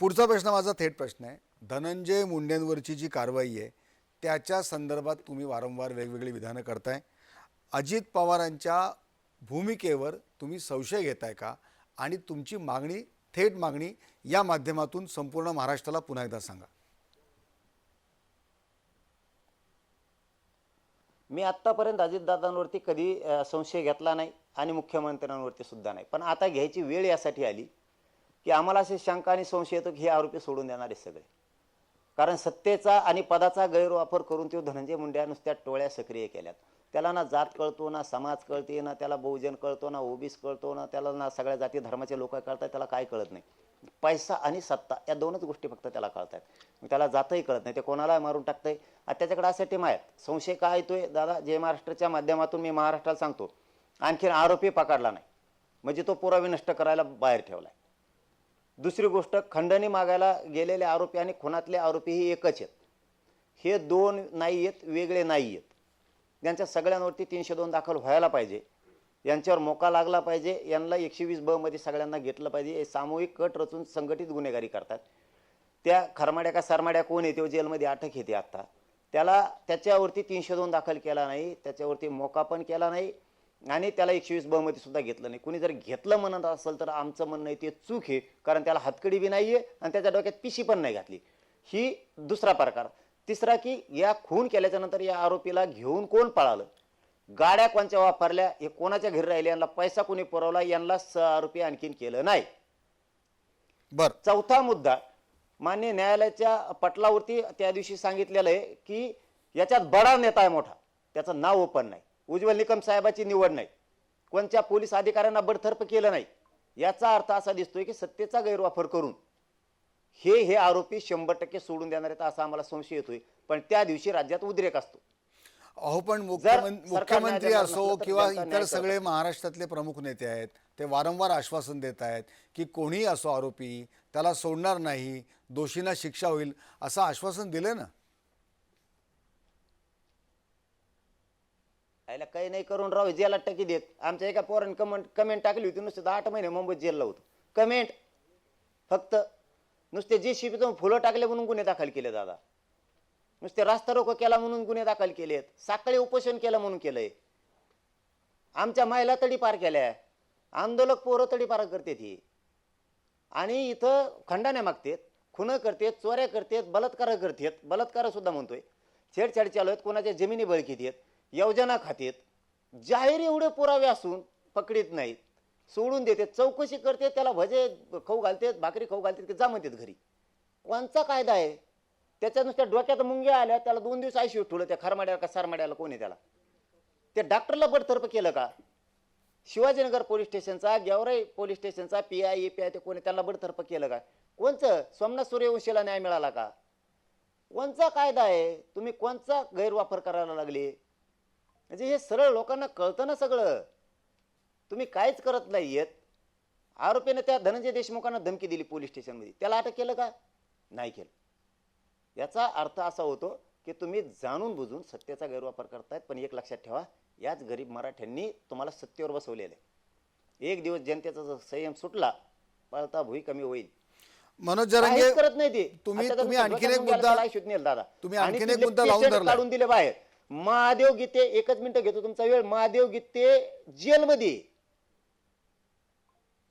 पुढचा प्रश्न माझा थेट प्रश्न आहे. धनंजय मुंडेंवरची जी कारवाई आहे त्याच्या संदर्भात तुम्ही वारंवार वेगवेगळी विधानं करताय. अजित पवारांच्या भूमिकेवर तुम्ही संशय घेताय का? आणि तुमची मागणी थेट मागणी या माध्यमातून संपूर्ण महाराष्ट्राला पुन्हा एकदा सांगा. मी आत्तापर्यंत अजितदादांवरती कधी संशय घेतला नाही आणि मुख्यमंत्र्यांवरती सुद्धा नाही. पण आता घ्यायची वेळ यासाठी आली. की आम्हाला असे शंका आणि संशय येतो की हे आरोपी सोडून देणारे सगळे. कारण सत्तेचा आणि पदाचा गैरवापर करून तो धनंजय मुंड्या नुसत्या टोळ्या सक्रिय केल्यात. त्याला ना जात कळतो ना समाज कळते ना त्याला बहुजन कळतो ना ओबीस कळतो ना त्याला ना सगळ्या जाती धर्माचे लोक कळतात त्याला काय कळत नाही. पैसा आणि सत्ता या दोनच गोष्टी फक्त त्याला कळतात. मग त्याला जातही कळत नाही ते कोणाला मारून टाकतंय? आता त्याच्याकडे असे टीम आहेत. संशय काय येतोय? दादा जय महाराष्ट्राच्या माध्यमातून मी महाराष्ट्राला सांगतो आणखीन आरोपी पकडला नाही. म्हणजे तो पुरावे नष्ट करायला बाहेर ठेवलाय. दुसरी गोष्ट खंडणी मागायला गेलेले आरोपी आणि खुनातले आरोपी हे एकच आहेत. हे दोन नाही आहेत वेगळे नाही आहेत. यांच्या सगळ्यांवरती तीनशे दोन दाखल व्हायला पाहिजे. यांच्यावर मोका लागला पाहिजे. यांना एकशे वीस ब मध्ये सगळ्यांना घेतलं पाहिजे. हे सामूहिक कट रचून संघटित गुन्हेगारी करतात. त्या खरमाड्या का सरमाड्या कोण येते जेलमध्ये अटक येते आत्ता त्याला त्याच्यावरती तीनशे दोन दाखल केला नाही. त्याच्यावरती मोका पण केला नाही. आणि त्याला एकशे वीस ब मध्ये सुद्धा घेतलं नाही. कुणी जर घेतलं म्हणत असेल तर आमचं म्हणणं आहे ते चूक आहे कारण त्याला हातकडी बी नाहीये आणि त्याच्या डोक्यात पिशी पण नाही घातली. ही दुसरा प्रकार. तिसरा की या खून केल्याच्यानंतर या आरोपीला घेऊन कोण पळालं? गाड्या कोणच्या वापरल्या? हे कोणाच्या घरी राहिले यांना पैसा कोणी पुरवला? यांना स आरोपी आणखीन केलं नाही. बर. चौथा मुद्दा. मान्य न्यायालयाच्या पटलावरती त्या दिवशी सांगितलेलं आहे की याच्यात बडा नेता आहे मोठा. त्याचं नाव ओपन नाही. उज्ज्वल निकम साहेबाची निवड नाही. कोणत्या पोलीस अधिकाऱ्यांना बडतर्फ केलं नाही? याचा अर्थ असा दिसतोय की सत्तेचा गैरवापर करून हे हे आरोपी शंभर टक्के सोडून देणार आहेत असा आम्हाला संशय येतोय. पण त्या दिवशी राज्यात उद्रेक असतो. अहो पण मुख्यमंत्री असो किंवा इतर सगळे महाराष्ट्रातले प्रमुख नेते आहेत ते वारंवार आश्वासन देत आहेत की कोणीही असो आरोपी त्याला सोडणार नाही दोषींना शिक्षा होईल असं आश्वासन दिलं ना? यायला काही नाही करून राहू जेला टाकी देत. आमच्या एका पोराने कमेंट कमेंट टाकली होती नुसतं आठ महिने मुंबईत जेलला होतो. कमेंट फक्त नुसते जे शिपीतून फुलं टाकले म्हणून गुन्हे दाखल केले दादा. नुसते रास्ता रोको केला म्हणून गुन्हे दाखल केलेत. साखळी उपोषण केलं म्हणून केलंय. आमच्या महिला तडी पार केल्या. आंदोलक पोरं तडी पार करते ती आणि इथं खंडाने मागतेत खुनं करतेत चोऱ्या करतेत बलात्कार करतेत. बलात्कार सुद्धा म्हणतोय. छेडछाड चालू आहेत कोणाच्या जमिनी बळकीत येत योजना खातेत जाहीर एवढे पुरावे असून पकडीत नाहीत. सोडून देते चौकशी करते त्याला भजे खाऊ घालतेत भाकरी खाऊ घालते की जा म्हणतात घरी. कोणचा कायदा आहे? त्याच्या नुसत्या डोक्यात मुंग्या आल्या त्याला दोन दिवस आयशी ठेवलं त्या खरमाड्याला का सारमाड्याला कोणी त्याला? त्या डॉक्टरला बडतर्फ केलं का? शिवाजीनगर पोलीस स्टेशनचा गेवराई पोलीस स्टेशनचा P I A P I ते कोणी त्यांना बडतर्फ केलं का? कोणचं? सोमनाथ सूर्यवंशीला न्याय मिळाला का? कोणचा कायदा आहे? तुम्ही कोणचा गैरवापर करायला लागले? म्हणजे हे सरळ लोकांना कळतं ना सगळं. तुम्ही काहीच करत नाही येत आरोपीने त्या धनंजय देशमुखांना धमकी दिली पोलीस स्टेशनमध्ये. त्याला अटक केलं का? नाही केलं. याचा अर्थ असा होतो की तुम्ही जाणून बुजून सत्तेचा गैरवापर करतायत पण एक लक्षात ठेवा याच गरीब मराठ्यांनी तुम्हाला सत्तेवर बसवलेलं आहे. एक दिवस जनतेचा जर संयम सुटला पळता भुई कमी होईल. मनोज जरंगे करत नाही ते. तुम्ही- आणखीन एक मुद्दा- दादा. तुम्ही आणि आणखीन एक मुद्दा लावून. काढून दिले बाहेर. महादेव गीते एकच मिनिट घेतो तुमचा वेळ. महादेव गीते जेलमध्ये.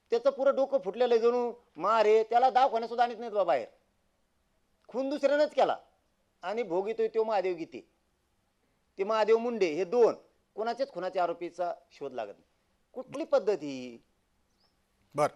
त्याचं पुरं डोकं फुटलेलं आहे जणू. मारे त्याला दवाखान्यात सुद्धा आणत नाहीत बा बाहेर. खून दुसऱ्यानंच केला. आणि भोगितोय तो महादेव गीते. ते महादेव मुंडे हे दोन. कोणाच्याच खुनाच्या आरोपीचा शोध लागत नाही. कुठली पद्धती बर.